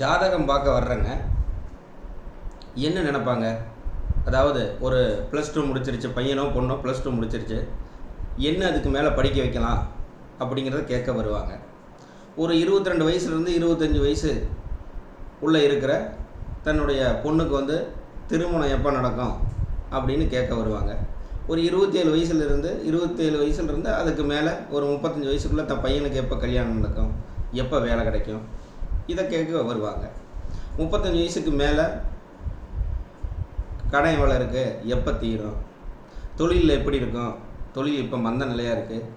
ஜாதகம் பார்க்க வர்றேங்க. என்ன நினப்பாங்க? அதாவது ஒரு ப்ளஸ் டூ முடிச்சிருச்சு பையனோ பொண்ணோ ப்ளஸ் டூ முடிச்சிருச்சு என்ன அதுக்கு மேலே படிக்க வைக்கலாம் அப்படிங்கிறத கேட்க வருவாங்க. ஒரு இருபத்தி ரெண்டு வயசுலேருந்து இருபத்தஞ்சி வயசு உள்ளே இருக்கிற தன்னுடைய பொண்ணுக்கு வந்து திருமணம் எப்போ நடக்கும் அப்படின்னு கேட்க வருவாங்க. ஒரு இருபத்தேழு வயசுலேருந்து இருபத்தேழு வயசுலேருந்து அதுக்கு மேலே ஒரு முப்பத்தஞ்சு வயசுக்குள்ளே தன் பையனுக்கு எப்போ கல்யாணம் நடக்கும்? எப்போ வேலை கிடைக்கும்? இதை கேட்க வருவாங்க. முப்பத்தஞ்சு வயசுக்கு மேலே கடன் எவ்வளோ இருக்குது எப்போ தீரும்? தொழிலில் எப்படி இருக்கும்? தொழில் இப்போ மந்த நிலையாக இருக்குது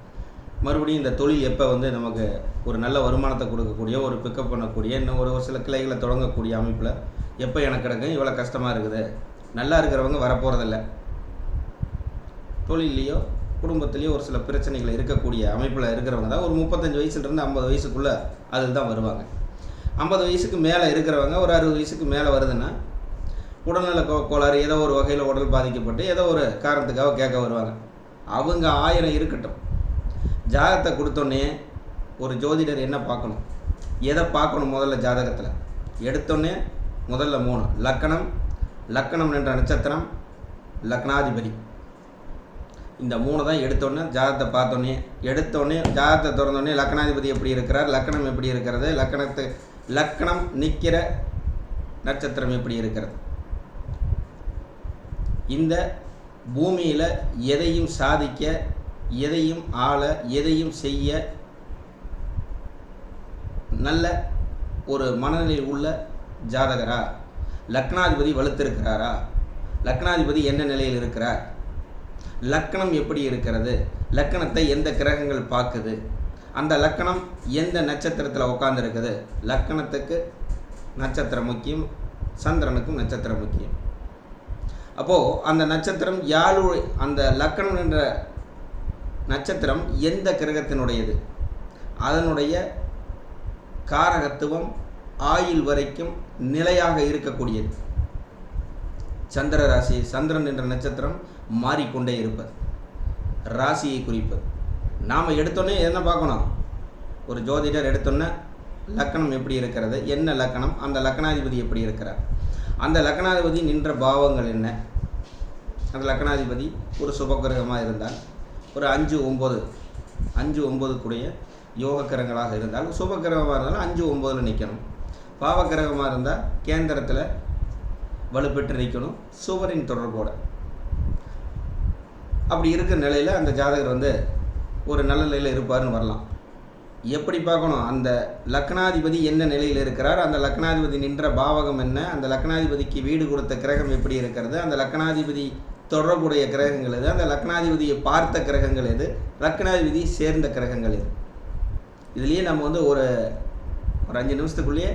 மறுபடியும் இந்த தொழில் எப்போ வந்து நமக்கு ஒரு நல்ல வருமானத்தை கொடுக்கக்கூடிய ஒரு பிக்கப் பண்ணக்கூடிய இன்னும் ஒரு ஒரு சில கிளைகளை தொடங்கக்கூடிய அமைப்பில் எப்போ எனக்கு கிடைக்கும் இவ்வளோ கஷ்டமாக இருக்குது. நல்லா இருக்கிறவங்க வரப்போகிறதில்ல தொழிலையோ குடும்பத்துலேயோ ஒரு சில பிரச்சனைகள் இருக்கக்கூடிய அமைப்பில் இருக்கிறவங்க தான் ஒரு முப்பத்தஞ்சு வயசுலேருந்து ஐம்பது வயசுக்குள்ளே அதில் தான் வருவாங்க. ஐம்பது வயசுக்கு மேலே இருக்கிறவங்க ஒரு அறுபது வயசுக்கு மேலே வருதுன்னா உடல்நல கோளாறு ஏதோ ஒரு வகையில் உடல் பாதிக்கப்பட்டு ஏதோ ஒரு காரணத்துக்காக கேட்க வருவாங்க. அவங்க ஆயிரம் இருக்கட்டும். ஜாதகத்தை கொடுத்தோன்னே ஒரு ஜோதிடர் என்ன பார்க்கணும்? எதை பார்க்கணும் முதல்ல ஜாதகத்தில்? எடுத்தோன்னே முதல்ல மூணு. லக்கணம் லக்கணம் என்ற நட்சத்திரம் லக்னாதிபதி. இந்த மூணு தான் எடுத்தோன்னே ஜாதகத்தை பார்த்தோன்னே எடுத்தோன்னே ஜாதகத்தை திறந்தோடனே லக்னாதிபதி எப்படி இருக்கிறார் லக்கணம் எப்படி இருக்கிறது லக்கணத்தை லக்கணம் நிற்கிற நட்சத்திரம் எப்படி இருக்கிறது? இந்த பூமியில் எதையும் சாதிக்க எதையும் ஆள எதையும் செய்ய நல்ல ஒரு மனநிலையில் உள்ள ஜாதகரா? லக்னாதிபதி வலுத்திருக்கிறாரா? லக்னாதிபதி என்ன நிலையில் இருக்கிறார்? லக்கணம் எப்படி இருக்கிறது? லக்கணத்தை எந்த கிரகங்கள் பார்க்குது அந்த லக்கணம் எந்த நட்சத்திரத்தில் உட்காந்துருக்குது லக்கணத்துக்கு நட்சத்திரம் முக்கியம் சந்திரனுக்கும் நட்சத்திரம் முக்கியம். அப்போது அந்த நட்சத்திரம் யாழு அந்த லக்கணம் என்ற நட்சத்திரம் எந்த கிரகத்தினுடையது? அதனுடைய காரகத்துவம் ஆயுள் வரைக்கும் நிலையாக இருக்கக்கூடியது. சந்திர ராசி சந்திரன் என்ற நட்சத்திரம் மாறிக்கொண்டே இருப்பது. ராசியை குறிப்பது. நாம் எடுத்தோன்னே என்ன பார்க்கணும்? ஒரு ஜோதிடர் எடுத்தோன்னே லக்கணம் எப்படி இருக்கிறது? என்ன லக்கணம்? அந்த லக்கணாதிபதி எப்படி இருக்கிறார்? அந்த லக்கணாதிபதி நின்ற பாவங்கள் என்ன? அந்த லக்கணாதிபதி ஒரு சுபகிரகமாக இருந்தால் ஒரு அஞ்சு ஒம்பது அஞ்சு ஒம்பதுக்குடைய யோக கிரகங்களாக இருந்தால் சுபகிரகமாக இருந்தாலும் அஞ்சு ஒம்பதில் நிற்கணும் பாவக்கிரகமாக இருந்தால் கேந்திரத்தில் வலுப்பெற்று நிற்கணும் சுவரின் தொடர்போடு. அப்படி இருக்கிற நிலையில் அந்த ஜாதகர் வந்து ஒரு நல்ல நிலையில் இருப்பார்னு வரலாம். எப்படி பார்க்கணும்? அந்த லக்னாதிபதி என்ன நிலையில் இருக்கிறார்? அந்த லக்னாதிபதி நின்ற பாவகம் என்ன? அந்த லக்னாதிபதிக்கு வீடு கொடுத்த கிரகம் எப்படி இருக்கிறது? அந்த லக்னாதிபதி தொடர்புடைய கிரகங்கள் எது? அந்த லக்னாதிபதியை பார்த்த கிரகங்கள் எது? லக்னாதிபதி சேர்ந்த கிரகங்கள் எது? இதுலேயே நம்ம வந்து ஒரு ஒரு அஞ்சு நிமிஷத்துக்குள்ளேயே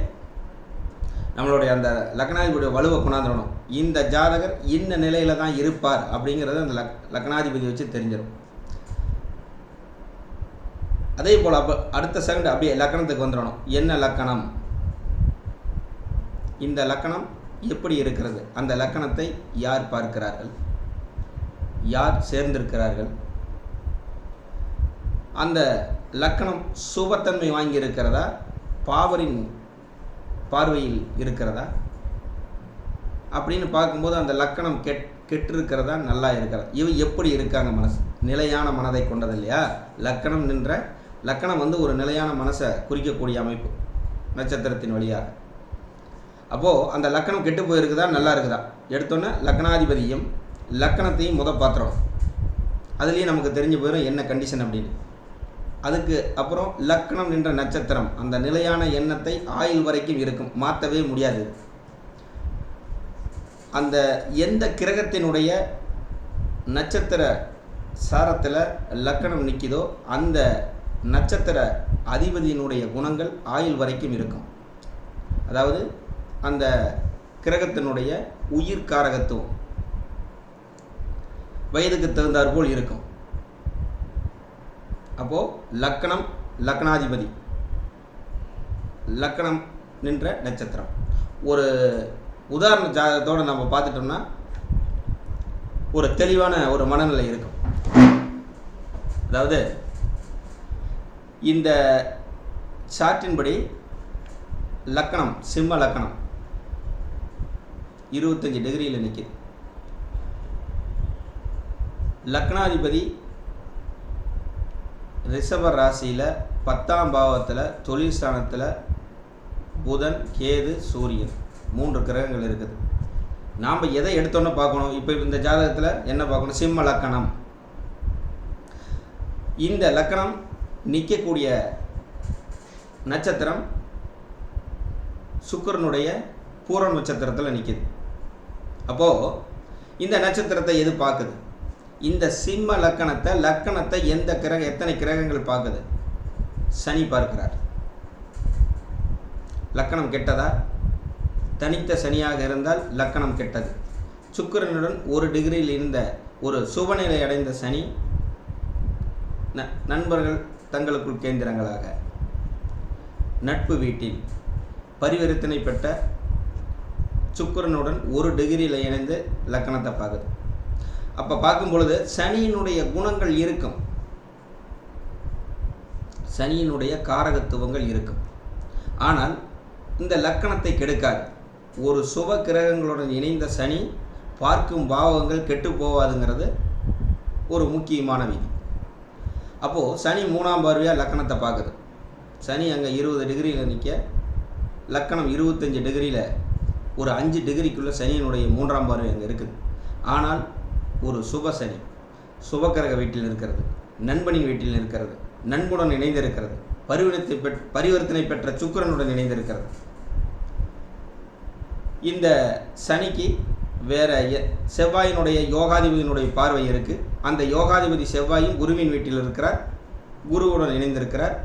நம்மளுடைய அந்த லக்னாதிபதியோட வலுவை கொண்டாந்துடணும். இந்த ஜாதகர் இந்த நிலையில தான் இருப்பார் அப்படிங்கிறத அந்த லக் லக்னாதிபதி வச்சு தெரிஞ்சிடும். அதே போல் அப்போ அடுத்த செகண்ட் அப்படியே லக்கணத்துக்கு வந்துடணும். என்ன லக்கணம் இந்த லக்கணம் எப்படி இருக்கிறது? அந்த லக்கணத்தை யார் பார்க்கிறார்கள்? யார் சேர்ந்திருக்கிறார்கள்? அந்த லக்கணம் சுபத்தன்மை வாங்கி இருக்கிறதா பாவரின் பார்வையில் இருக்கிறதா? அப்படின்னு பார்க்கும்போது அந்த லக்கணம் கெட் கெட்டிருக்கிறதா? நல்லா இருக்கிறதா? இவ எப்படி இருக்காங்க மனசு? நிலையான மனதை கொண்டது இல்லையா? லக்கணம் நின்ற லக்கணம் வந்து ஒரு நிலையான மனசை குறிக்கக்கூடிய அமைப்பு நட்சத்திரத்தின் வழியாக. அப்போது அந்த லக்கணம் கெட்டு போயிருக்குதா? நல்லா இருக்குதா? எடுத்தோன்னே லக்னாதிபதியும் லக்கணத்தையும் முத பாத்திரம் அதுலேயும் நமக்கு தெரிஞ்சு போயிடும் என்ன கண்டிஷன் அப்படின்னு. அதுக்கு அப்புறம் லக்கணம் நின்ற நட்சத்திரம் அந்த நிலையான எண்ணத்தை ஆயுள் வரைக்கும் இருக்கும். மாற்றவே முடியாது. அந்த எந்த கிரகத்தினுடைய நட்சத்திர சாரத்தில் லக்கணம் நிற்கிதோ அந்த நட்சத்திர அதிபதியினுடைய குணங்கள் ஆயுள் வரைக்கும் இருக்கும். அதாவது அந்த கிரகத்தினுடைய உயிர் காரகத்துவம் வயதுக்கு தகுந்தாற்போல் இருக்கும். அப்போது லக்கணம் லக்னாதிபதி லக்கணம் நின்ற நட்சத்திரம். ஒரு உதாரண ஜாதகத்தோடு நம்ம பார்த்துட்டோம்னா ஒரு தெளிவான ஒரு மனநிலை இருக்கும். அதாவது இந்த சார்ட்டின்படி லக்கணம் சிம்ம லக்கணம் இருபத்தஞ்சி டிகிரியில் நிற்கிது லக்னாதிபதி ரிஷப ராசியில் பத்தாம் பாவத்தில் தொழில் ஸ்தானத்தில் புதன் கேது சூரியன் மூன்று கிரகங்கள் இருக்குது. நாம் எதை எடுத்தோன்னு பார்க்கணும். இப்போ இந்த ஜாதகத்தில் என்ன பார்க்கணும்? சிம்ம லக்கணம். இந்த லக்கணம் நிற்கக்கூடிய நட்சத்திரம் சுக்கரனுடைய பூரண நட்சத்திரத்தில் நிற்கிது அப்போது இந்த நட்சத்திரத்தை எது பார்க்குது? இந்த சிம்ம லக்கணத்தை லக்கணத்தை எந்த கிரக எத்தனை கிரகங்கள் பார்க்குது? சனி பார்க்கிறார். லக்கணம் கெட்டதா? தனித்த சனியாக இருந்தால் லக்கணம் கெட்டது. சுக்கிரனுடன் ஒரு டிகிரியில் இருந்த ஒரு சுபநிலை அடைந்த சனி ந- நண்பர்கள் தங்களுக்குள் கேந்திரங்களாக. நட்பு வீட்டில் பரிவர்த்தனை பெற்ற சுக்கரனுடன் ஒரு டிகிரியில் இணைந்து லக்கணத்தை பார்க்குது. அப்போ பார்க்கும் பொழுது சனியினுடைய குணங்கள் இருக்கும். சனியினுடைய காரகத்துவங்கள் இருக்கும். ஆனால் இந்த லக்கணத்தை கெடுக்காது. ஒரு சுப கிரகங்களுடன் இணைந்த சனி பார்க்கும் பாவங்கள் கெட்டு போவாதுங்கிறது ஒரு முக்கியமான விதி. அப்போது சனி மூணாம் பார்வையாக லக்கணத்தை பார்க்குது. சனி அங்கே இருபது டிகிரியில் நிற்க லக்கணம் இருபத்தஞ்சி டிகிரியில் ஒரு அஞ்சு டிகிரிக்குள்ளே சனியினுடைய மூன்றாம் பார்வை அங்கே இருக்குது. ஆனால் ஒரு சுப சனி சுபக்கிரக வீட்டில் இருக்கிறது நண்பனின் வீட்டில் இருக்கிறது நண்புடன் இணைந்திருக்கிறது பரிவர்த்தனை பெற் பரிவர்த்தனை பெற்ற சுக்கிரனுடன் இணைந்திருக்கிறது. இந்த சனிக்கு வேற செவ்வாயினுடைய யோகாதிபதியினுடைய பார்வை இருக்கு. அந்த யோகாதிபதி செவ்வாயும் குருவின் வீட்டில் இருக்கிறார். குருவுடன் இணைந்திருக்கிறார்.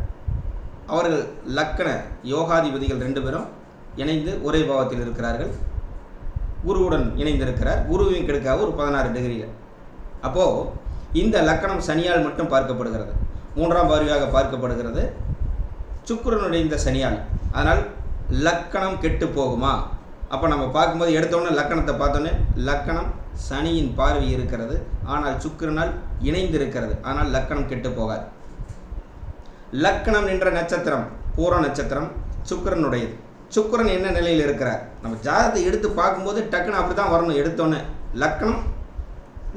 அவர்கள் லக்கண யோகாதிபதிகள் ரெண்டு பேரும் இணைந்து ஒரே பாவத்தில் இருக்கிறார்கள். குருவுடன் இணைந்திருக்கிறார். குருவின் கெடுக்காக ஒரு பதினாறு டிகிரியில். அப்போது இந்த லக்கணம் சனியால் மட்டும் பார்க்கப்படுகிறது. மூன்றாம் பார்வையாக பார்க்கப்படுகிறது. சுக்கரனுடைய இந்த சனியால். அதனால் லக்கணம் கெட்டு போகுமா? அப்போ நம்ம பார்க்கும்போது எடுத்தோன்னே லக்கணத்தை பார்த்தோன்னே லக்கணம் சனியின் பார்வை இருக்கிறது. ஆனால் சுக்கிரனால் இணைந்து இருக்கிறது ஆனால் லக்கணம் கெட்டு போகாது. லக்கணம் என்ற நட்சத்திரம் பூர நட்சத்திரம் சுக்கரனுடையது. சுக்கிரன் என்ன நிலையில் இருக்கிறார்? நம்ம ஜாதகத்தை எடுத்து பார்க்கும்போது டக்குன்னு அப்படி தான் வரணும். எடுத்தோன்னே லக்கணம்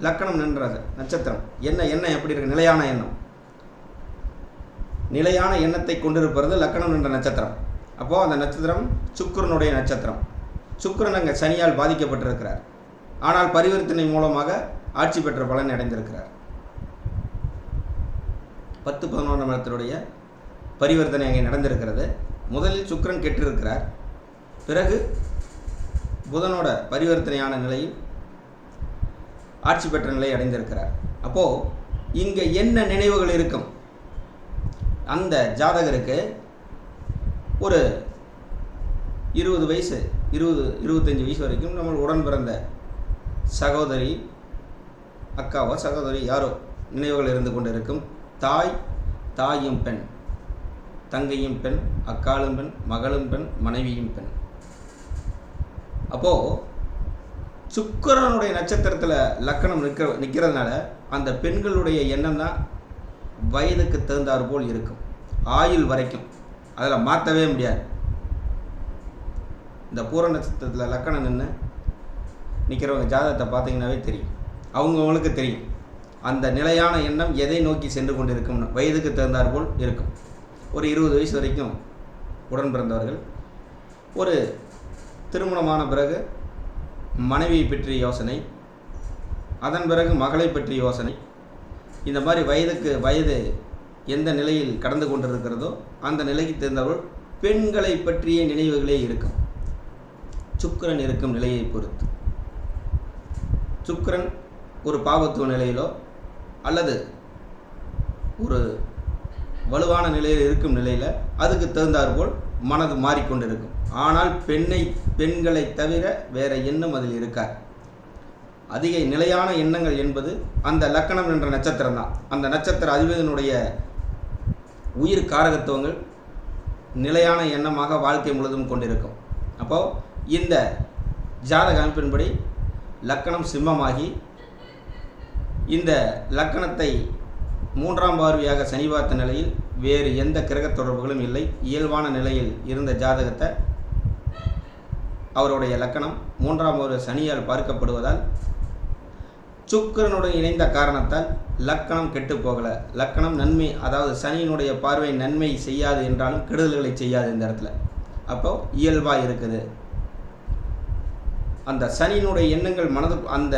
லக்கணம் நின்றது. நட்சத்திரம். என்ன எண்ணம்? எப்படி இருக்கு? நிலையான எண்ணம். நிலையான எண்ணத்தை கொண்டிருப்பது லக்கணம் என்ற நட்சத்திரம். அப்போது அந்த நட்சத்திரம் சுக்கிரனுடைய நட்சத்திரம். சுக்கிரன் அங்கே சனியால் பாதிக்கப்பட்டிருக்கிறார். ஆனால் பரிவர்த்தனை மூலமாக ஆட்சி பெற்ற பலன் அடைந்திருக்கிறார். பத்து பதினொன்றாம் இடத்தினுடைய பரிவர்த்தனை அங்கே நடந்திருக்கிறது. முதலில் சுக்கிரன் கெட்டிருக்கிறார். பிறகு புதனோட பரிவர்த்தனையான நிலையில் ஆட்சி பெற்ற நிலை அடைந்திருக்கிறார். அப்போது இங்கே என்ன நினைவுகள் இருக்கும்? அந்த ஜாதகருக்கு ஒரு இருபது வயசு இருபது இருபத்தஞ்சி வயசு வரைக்கும் நம்ம உடன் பிறந்த சகோதரி அக்காவோ சகோதரி யாரோ நினைவுகள் இருந்து கொண்டு இருக்கும் தாய் தாயும் பெண் தங்கையும் பெண் அக்காலும் பெண் மகளும் பெண் மனைவியும் பெண். அப்போது சுக்கரனுடைய நட்சத்திரத்தில் லக்கணம் நிற்கிற நிற்கிறதுனால அந்த பெண்களுடைய எண்ணம் தான் வயதுக்கு தகுந்தாற்போல் இருக்கும். ஆயுள் வரைக்கும். அதில் மாற்றவே முடியாது. இந்த பூர நட்சத்திரத்தில் லக்கணம் நின்று நிற்கிறவங்க ஜாதகத்தை பார்த்தீங்கன்னாவே தெரியும். அவங்கவுங்களுக்கு தெரியும். அந்த நிலையான எண்ணம் எதை நோக்கி சென்று கொண்டிருக்கும்னு. வயதுக்கு தகுந்தாற் போல் இருக்கும். ஒரு இருபது வயசு வரைக்கும் உடன் பிறந்தவர்கள். ஒரு திருமணமான பிறகு மனைவியை பற்றிய யோசனை. அதன் பிறகு மகளை பற்றிய யோசனை. இந்த மாதிரி வயதுக்கு வயது எந்த நிலையில் கடந்து கொண்டிருக்கிறதோ அந்த நிலைக்கு தெரிந்தவர்கள் பெண்களை பற்றிய நினைவுகளே இருக்கும். சுக்கரன் இருக்கும் நிலையை பொறுத்து. சுக்கரன் ஒரு பாவத்துவ நிலையிலோ அல்லது ஒரு வலுவான நிலையில் இருக்கும் நிலையில் அதுக்கு தகுந்தாற்போல் மனது மாறிக்கொண்டிருக்கும். ஆனால் பெண்ணை பெண்களை தவிர வேற எண்ணம் அதில் இருக்கார் அதிக நிலையான எண்ணங்கள் என்பது அந்த லக்கணம் என்ற நட்சத்திரம் தான். அந்த நட்சத்திர அதிபதியினுடைய உயிர் காரகத்துவங்கள் நிலையான எண்ணமாக வாழ்க்கை முழுவதும் கொண்டிருக்கும். அப்போது இந்த ஜாதக அமைப்பின்படி லக்கணம் சிம்மமாகி இந்த லக்கணத்தை மூன்றாம் பார்வையாக சனி பார்த்த நிலையில் வேறு எந்த கிரக தொடர்புகளும் இல்லை. இயல்பான நிலையில் இருந்த ஜாதகத்தை அவருடைய லக்கணம் மூன்றாம் ஒரு சனியால் பார்க்கப்படுவதால் சுக்கரனுடன் இணைந்த காரணத்தால் லக்கணம் கெட்டு போகலை. லக்கணம் நன்மை அதாவது சனியினுடைய பார்வை நன்மை செய்யாது என்றாலும் கெடுதல்களை செய்யாது இந்த இடத்துல. அப்போ இயல்பாக இருக்குது. அந்த சனியினுடைய எண்ணங்கள் மனது அந்த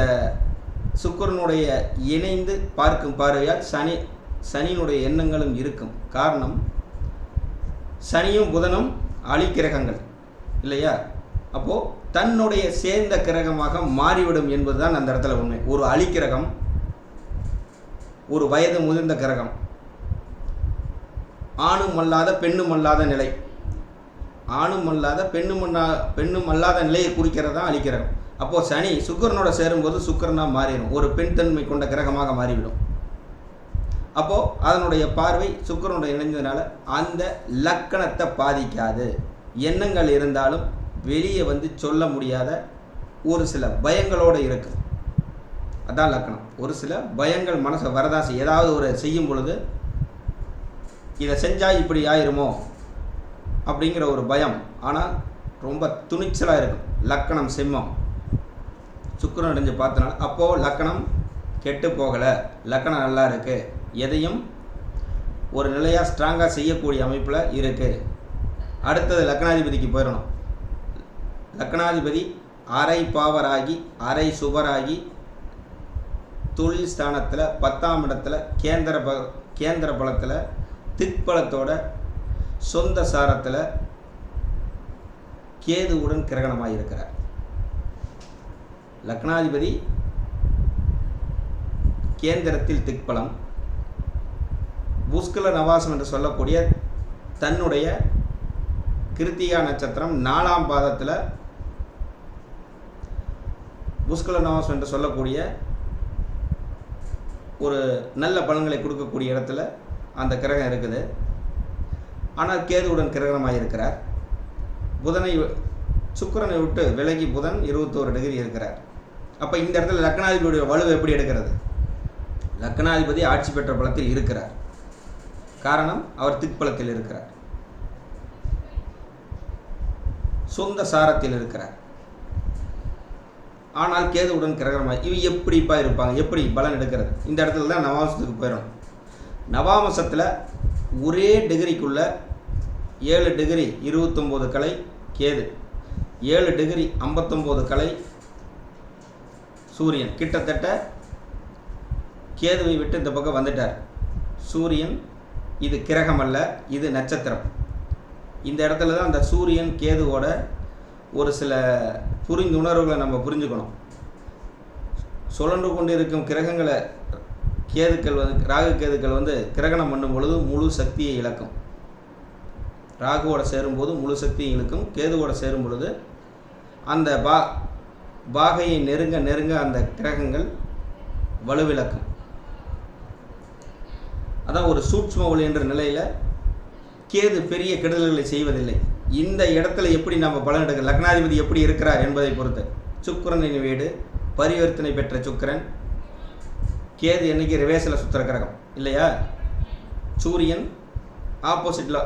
சுக்கரனுடைய இணைந்து பார்க்கும் பார்வையால் சனி சனியினுடைய எண்ணங்களும் இருக்கும். காரணம் சனியும் புதனும் அழிக்கிரகங்கள் இல்லையா? அப்போது தன்னுடைய சேர்ந்த கிரகமாக மாறிவிடும் என்பதுதான் அந்த இடத்துல உண்மை. ஒரு அழிக்கிரகம் ஒரு வயது முதிர்ந்த கிரகம் ஆணும் அல்லாத பெண்ணும் அல்லாத நிலை. ஆணும் அல்லாத பெண்ணும் அல்லா பெண்ணும் அல்லாத நிலையை குறிக்கிறது தான் அப்போது சனி சுக்கரனோட சேரும்போது சுக்கரனாக மாறிடும். ஒரு பெண் தன்மை கொண்ட கிரகமாக மாறிவிடும். அப்போது அதனுடைய பார்வை சுக்கரனுடைய இணைந்ததுனால அந்த லக்கணத்தை பாதிக்காது. எண்ணங்கள் இருந்தாலும் வெளியே வந்து சொல்ல முடியாத ஒரு சில பயங்களோடு இருக்கு அதான் லக்கணம். ஒரு சில பயங்கள் மனசை வரதாசி ஏதாவது ஒரு செய்யும் பொழுது இதை செஞ்சால் இப்படி ஆயிருமோ? அப்படிங்கிற ஒரு பயம். ஆனால் ரொம்ப துணிச்சலாக இருக்கும். லக்கணம் சிம்மம். சுக்கரன் அடைஞ்சு பார்த்தனால அப்போது லக்கணம் கெட்டு போகலை. லக்கணம் நல்லா இருக்குது எதையும் ஒரு நிலையாக ஸ்ட்ராங்காக செய்யக்கூடிய அமைப்பில் இருக்குது அடுத்தது லக்னாதிபதிக்கு போயிடணும். லக்னாதிபதி அரை பாவராகி அரை சுபராகி தொழில் ஸ்தானத்தில் பத்தாம் இடத்துல கேந்திர ப கேந்திர பலத்தில் திக்பலத்தோட சொந்த சாரத்தில் கேதுவுடன் கிரகணமாக இருக்கிறார். லக்னாதிபதி கேந்திரத்தில் திக்பலம். புஷ்கல நவாசம் என்று சொல்லக்கூடிய தன்னுடைய கிருத்திகா நட்சத்திரம் நாலாம் பாதத்தில் புஷ்கல நவாசம் என்று சொல்லக்கூடிய ஒரு நல்ல பலன்களை கொடுக்கக்கூடிய இடத்துல அந்த கிரகம் இருக்குது. ஆனால் கேதுவுடன் கிரகணமாக இருக்கிறார் புதனை சுக்கரனை விட்டு விலகி புதன் இருபத்தோரு டிகிரி இருக்கிறார். அப்போ இந்த இடத்துல லக்னாதிபதியுடைய வலு எப்படி எடுக்கிறது? லக்னாதிபதி ஆட்சி பெற்ற பலத்தில் இருக்கிறார். காரணம் அவர் திக்பலத்தில் இருக்கிறார். சொந்த சாரத்தில் இருக்கிறார். ஆனால் கேதுவுடன் கிரகணமாக இவ எப்படிப்பா இருப்பாங்க? எப்படி பலன் எடுக்கிறது? இந்த இடத்துல தான் நவாம்சத்துக்கு போயிடணும். நவாமசத்தில் ஒரே டிகிரிக்குள்ளே ஏழு டிகிரி இருபத்தொம்போது கலை கேது. ஏழு டிகிரி ஐம்பத்தொம்போது கலை சூரியன். கிட்டத்தட்ட கேதுவை விட்டு இந்த பக்கம் வந்துட்டார். சூரியன் இது கிரகம் அல்ல இது நட்சத்திரம். இந்த இடத்துல தான் அந்த சூரியன் கேதுவோட ஒரு சில புரிந்துணர்வுகளை நம்ம புரிஞ்சுக்கணும். சுழன்று கொண்டு இருக்கும் கிரகங்களை கேதுக்கள் வந்து ராகு கேதுக்கள் வந்து கிரகணம் பண்ணும் பொழுது முழு சக்தியை இழக்கும். ராகுவோட சேரும்போது முழு சக்தியும் இழுக்கும். கேதுவோட சேரும் பொழுது அந்த பா பாகையை நெருங்க நெருங்க அந்த கிரகங்கள் வலுவிளக்கும். அதான் ஒரு சூட்ச்ம ஒளி என்ற நிலையில் கேது பெரிய கெடுதல்களை செய்வதில்லை. இந்த இடத்துல எப்படி நம்ம பலன் எடுக்க லக்னாதிபதி எப்படி இருக்கிறார் என்பதை பொறுத்து. சுக்கரனின் வீடு பரிவர்த்தனை பெற்ற சுக்கரன். கேது என்னைக்கு ரிவேஸில் சுற்றுற கிரகம் இல்லையா? சூரியன் ஆப்போசிட்டில்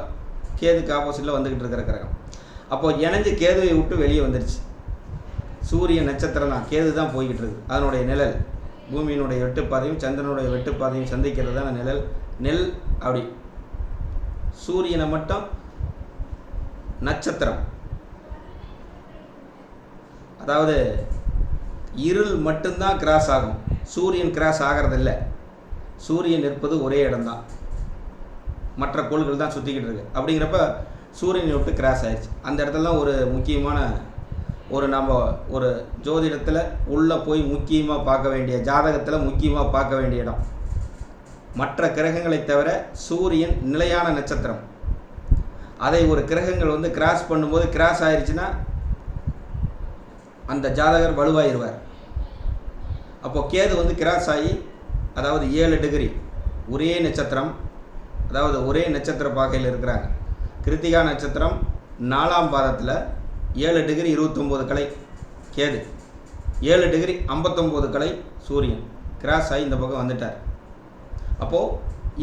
கேதுக்கு ஆப்போசிட்டில் வந்துக்கிட்டு இருக்கிற கிரகம். அப்போது இணைஞ்சு கேதுவை விட்டு வெளியே வந்துருச்சு. சூரியன் நட்சத்திரம் தான் கேது தான் போய்கிட்டு இருக்கு. அதனுடைய நிழல். பூமியினுடைய வெட்டுப்பாதையும் சந்திரனுடைய வெட்டுப்பாதையும் சந்திக்கிறது தான் நிழல். நெல் அப்படி. சூரியனை மட்டும் நட்சத்திரம். அதாவது இருள் மட்டும்தான் கிராஸ் ஆகும். சூரியன் கிராஸ் ஆகிறதில்ல. சூரியன் இருப்பது ஒரே இடம்தான். மற்ற கோள்கள் தான் சுற்றிக்கிட்டு இருக்கு. அப்படிங்கிறப்ப சூரியனை விட்டு கிராஸ் ஆயிடுச்சு அந்த இடத்துல ஒரு முக்கியமான ஒரு நம்ம ஒரு ஜோதிடத்தில் உள்ளே போய் முக்கியமாக பார்க்க வேண்டிய ஜாதகத்தில் முக்கியமாக பார்க்க வேண்டிய இடம். மற்ற கிரகங்களை தவிர சூரியன் நிலையான நட்சத்திரம். அதை ஒரு கிரகங்கள் வந்து கிராஸ் பண்ணும்போது கிராஸ் ஆயிடுச்சுன்னா அந்த ஜாதகர் வலுவாயிருவார். அப்போ கேது வந்து கிராஸ் ஆகி அதாவது ஏழு டிகிரி ஒரே நட்சத்திரம் அதாவது ஒரே நட்சத்திர பாகையில் இருக்கிறாங்க. கிருத்திகா நட்சத்திரம் நாலாம் பாதத்தில் ஏழு டிகிரி இருபத்தொம்போது கலை கேது ஏழு டிகிரி ஐம்பத்தொம்போது கலை சூரியன். கிராஸ் ஆகி இந்த பக்கம் வந்துட்டார். அப்போது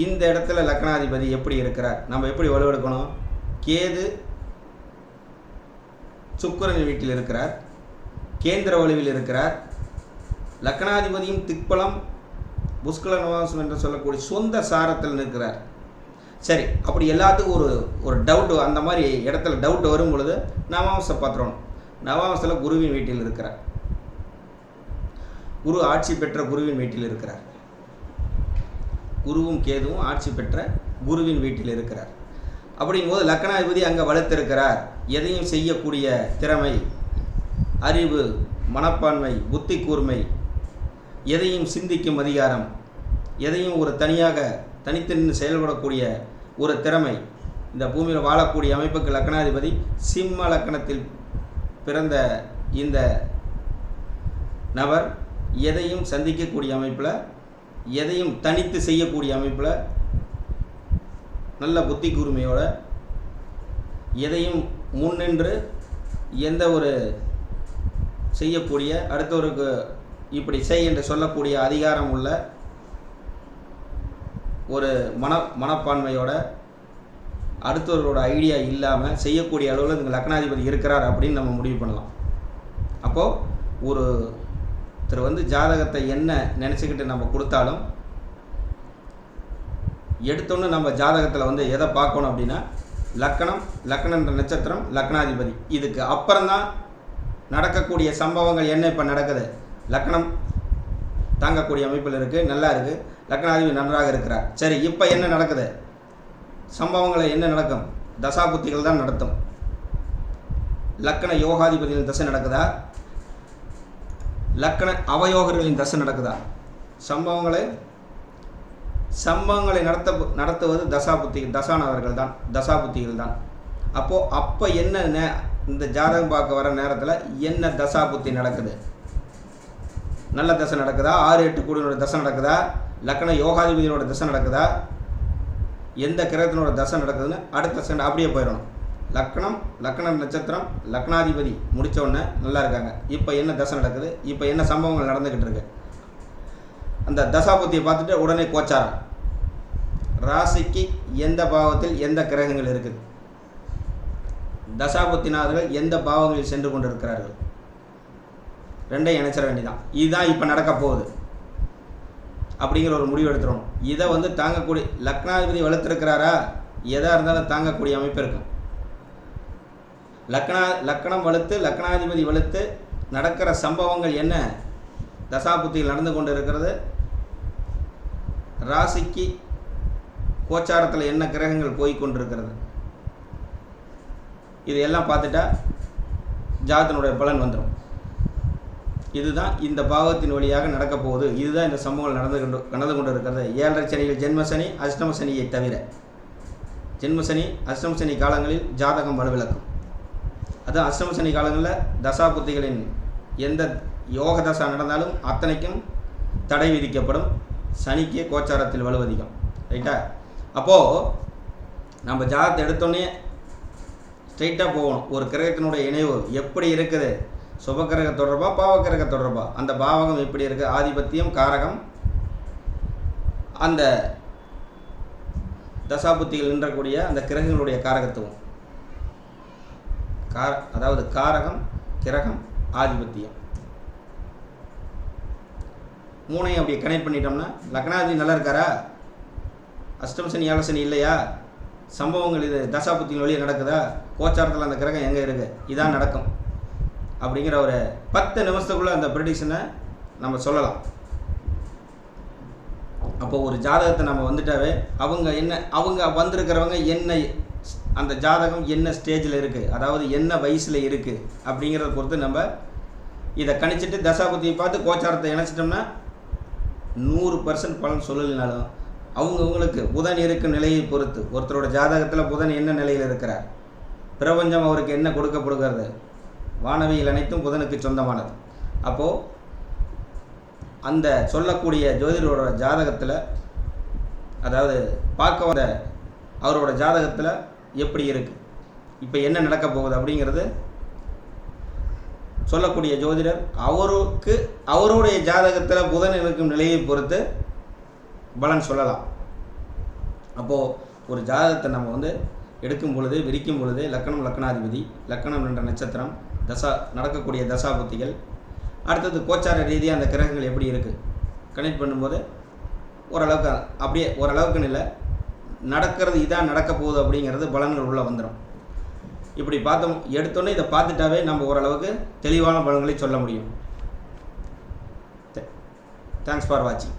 இந்த இடத்துல லக்னாதிபதி எப்படி இருக்கிறார்? நம்ம எப்படி வலுவெடுக்கணும்? கேது சுக்கிரன் வீட்டில் இருக்கிறார் கேந்திர வலுவில் இருக்கிறார். லக்னாதிபதியும் திக்பலம் புஷ்கல நவாசம் என்று சொல்லக்கூடிய சொந்த சாரத்தில் நிற்கிறார். சரி அப்படி எல்லாத்துக்கும் ஒரு ஒரு டவுட் அந்த மாதிரி இடத்துல டவுட் வரும் பொழுது நவாம்ச பாத்திரம் நவாம்சத்தில் குருவின் வீட்டில் இருக்கிறார். குரு ஆட்சி பெற்ற குருவின் வீட்டில் இருக்கிறார். குருவும் கேதுவும் ஆட்சி பெற்ற குருவின் வீட்டில் இருக்கிறார். அப்படிங்கும்போது லக்னாதிபதி அங்கே வலுத்திருக்கிறார் எதையும் செய்யக்கூடிய திறமை அறிவு மனப்பான்மை புத்தி கூர்மை எதையும் சிந்திக்கும் அதிகாரம் எதையும் ஒரு தனியாக தனித்து செயல்படக்கூடிய ஒரு திறமை. இந்த பூமியில் வாழக்கூடிய அமைப்புக்கு லக்கணாதிபதி சிம்ம லக்கணத்தில் பிறந்த இந்த நபர் எதையும் சந்திக்கக்கூடிய அமைப்பில் எதையும் தனித்து செய்யக்கூடிய அமைப்பில் நல்ல புத்தி கூர்மையோட எதையும் முன்னின்று எந்த ஒரு செய்யக்கூடிய அடுத்தவருக்கு இப்படி செய் என்று சொல்லக்கூடிய அதிகாரம் உள்ள ஒரு மன மனப்பான்மையோட அடுத்தவர்களோட ஐடியா இல்லாமல் செய்யக்கூடிய அளவில் இந்த லக்னாதிபதி இருக்கிறார் அப்படின்னு நம்ம முடிவு பண்ணலாம். அப்போது ஒரு ஒருத்தர் வந்து ஜாதகத்தை என்ன நினச்சிக்கிட்டு நம்ம கொடுத்தாலும் எடுத்தோன்னு நம்ம ஜாதகத்தில் வந்து எதை பார்க்கணும் அப்படின்னா லக்கணம் லக்கணன்ற நட்சத்திரம் லக்னாதிபதி. இதுக்கு அப்புறம்தான் நடக்கக்கூடிய சம்பவங்கள் என்ன இப்போ நடக்குது? லக்கணம் தாங்கக்கூடிய அமைப்பில் இருக்குது நல்லா இருக்குது லக்னாதிபதி நன்றாக இருக்கிறார். சரி இப்போ என்ன நடக்குது? சம்பவங்களை என்ன நடக்கும்? தசாபுத்திகள் தான் நடத்தும். லக்கண யோகாதிபதியின் தசை நடக்குதா? லக்கண அவயோகர்களின் தசை நடக்குதா? சம்பவங்களை சம்பவங்களை நடத்த நடத்துவது தசாபுத்தி தசானவர்கள் தான் தசாபுத்திகள் தான். அப்போது அப்போ என்ன நே இந்த ஜாதகம் பார்க்க வர நேரத்தில் என்ன தசாபுத்தி நடக்குது? நல்ல தசை நடக்குதா? ஆறு எட்டு கூடினோட தசை நடக்குதா? லக்கண யோகாதிபதியோட தசை நடக்குதா? எந்த கிரகத்தினோட தசை நடக்குதுன்னு அடுத்த செகண்ட் அப்படியே போயிடணும். லக்னம் லக்ன நட்சத்திரம் லக்னாதிபதி முடிச்ச உடனே நல்லா இருக்காங்க. இப்போ என்ன தசை நடக்குது? இப்போ என்ன சம்பவங்கள் நடந்துக்கிட்டு இருக்கு? அந்த தசாபுத்தியை பார்த்துட்டு உடனே கோச்சாரம். ராசிக்கு எந்த பாவத்தில் எந்த கிரகங்கள் இருக்குது? தசாபுத்தினார்கள் எந்த பாவங்களில் சென்று கொண்டு இருக்கிறார்கள் ரெண்டையும் இணைச்சிட வேண்டியதான் இதுதான் இப்போ நடக்க போகுது. அப்படிங்கிற ஒரு முடிவு எடுத்துடணும். இதை வந்து தாங்கக்கூடிய லக்னாதிபதி வளர்த்துருக்கிறாரா எதாக இருந்தாலும் தாங்கக்கூடிய அமைப்பு இருக்கும். லக்னா லக்கணம் வலுத்து லக்னாதிபதி வலுத்து நடக்கிற சம்பவங்கள் என்ன? தசாபுத்தியில் நடந்து கொண்டு இருக்கிறது ராசிக்கு கோச்சாரத்தில் என்ன கிரகங்கள் போய் கொண்டிருக்கிறது இதையெல்லாம் பார்த்துட்டா ஜாதனுடைய பலன் வந்துடும். இதுதான் இந்த பாவத்தின் வழியாக நடக்க போகுது. இதுதான் இந்த சம்பவங்கள் நடந்து கொண்டு நடந்து கொண்டு இருக்கிறது ஏழரை சனியில் ஜென்ம சனி அஷ்டம சனியை தவிர. ஜென்ம சனி அஷ்டம சனி காலங்களில் ஜாதகம் வலுவிளக்கும் அதுதான் அஷ்டம சனி காலங்களில் தசாபுத்திகளின் எந்த யோக தசா நடந்தாலும் அத்தனைக்கும் தடை விதிக்கப்படும். சனிக்கு கோச்சாரத்தில் வலுவதிகம் ரைட்டா? அப்போது நம்ம ஜாதகத்தை எடுத்தோடனே ஸ்ட்ரைட்டாக போகணும். ஒரு கிரகத்தினுடைய இணைவு எப்படி இருக்குது? சுபக்கிரக தொடர்பா பாவக்கிரக தொடர்பா? அந்த பாவகம் எப்படி இருக்குது ஆதிபத்தியம் காரகம். அந்த தசாபுத்திகள் நின்றக்கூடிய அந்த கிரகங்களுடைய காரகத்துவம். கார அதாவது காரகம் கிரகம் ஆதிபத்தியம். மூணையும் அப்படி கனெக்ட் பண்ணிட்டோம்னா லக்னாதி நல்லா இருக்காரா? அஷ்டம் சனி ஆலோசனை இல்லையா? சம்பவங்கள் இது தசாபுத்தியின் வழியே நடக்குதா? கோச்சாரத்தில் அந்த கிரகம் எங்கே இருக்குது இதான் நடக்கும். அப்படிங்கிற ஒரு பத்து நிமிஷத்துக்குள்ளே அந்த ப்ரெடிக்ஷனை நம்ம சொல்லலாம். அப்போ ஒரு ஜாதகத்தை நம்ம வந்துட்டாவே அவங்க என்ன அவங்க வந்திருக்கிறவங்க என்ன அந்த ஜாதகம் என்ன ஸ்டேஜில் இருக்குது அதாவது என்ன வயசில் இருக்குது அப்படிங்கிறத பொறுத்து நம்ம இதை கணிச்சிட்டு தசாபுத்தியை பார்த்து கோச்சாரத்தை இணைச்சிட்டோம்னா நூறு பர்சன்ட் பலன் சொல்லலைனாலும் அவங்கவுங்களுக்கு புதன் இருக்கும் நிலையை பொறுத்து ஒருத்தரோட ஜாதகத்தில் புதன் என்ன நிலையில் இருக்கிறார் பிரபஞ்சம் அவருக்கு என்ன கொடுக்கப்படுகிறது வானவியல் அனைத்தும் புதனுக்கு சொந்தமானது. அப்போது அந்த சொல்லக்கூடிய ஜோதிடரோட ஜாதகத்தில் அதாவது பார்க்க வந்த அவரோட ஜாதகத்தில் எப்படி இருக்குது இப்போ என்ன நடக்க போகுது அப்படிங்கிறது சொல்லக்கூடிய ஜோதிடர் அவருக்கு அவருடைய ஜாதகத்தில் புதன் இருக்கும் நிலையை பொறுத்து பலன் சொல்லலாம். அப்போது ஒரு ஜாதகத்தை நம்ம வந்து எடுக்கும் பொழுது விரிக்கும் பொழுது லக்கணம் லக்கணாதிபதி லக்கணம் என்ற நட்சத்திரம் தசா நடக்கக்கூடிய தசாபுத்திகள். அடுத்தது கோச்சார ரீதியாக அந்த கிரகங்கள் எப்படி இருக்குது கனெக்ட் பண்ணும்போது ஓரளவுக்கு அப்படியே ஓரளவுக்குன்னு இல்லை நடக்கிறது இதான் நடக்க போகுது அப்படிங்கிறது பலன்கள் உள்ளே வந்துடும் இப்படி பார்த்தோம் எடுத்தோன்னே இதை பார்த்துட்டாவே நம்ம ஓரளவுக்கு தெளிவான பலன்களை சொல்ல முடியும். தேங்க்ஸ் ஃபார் வாட்சிங்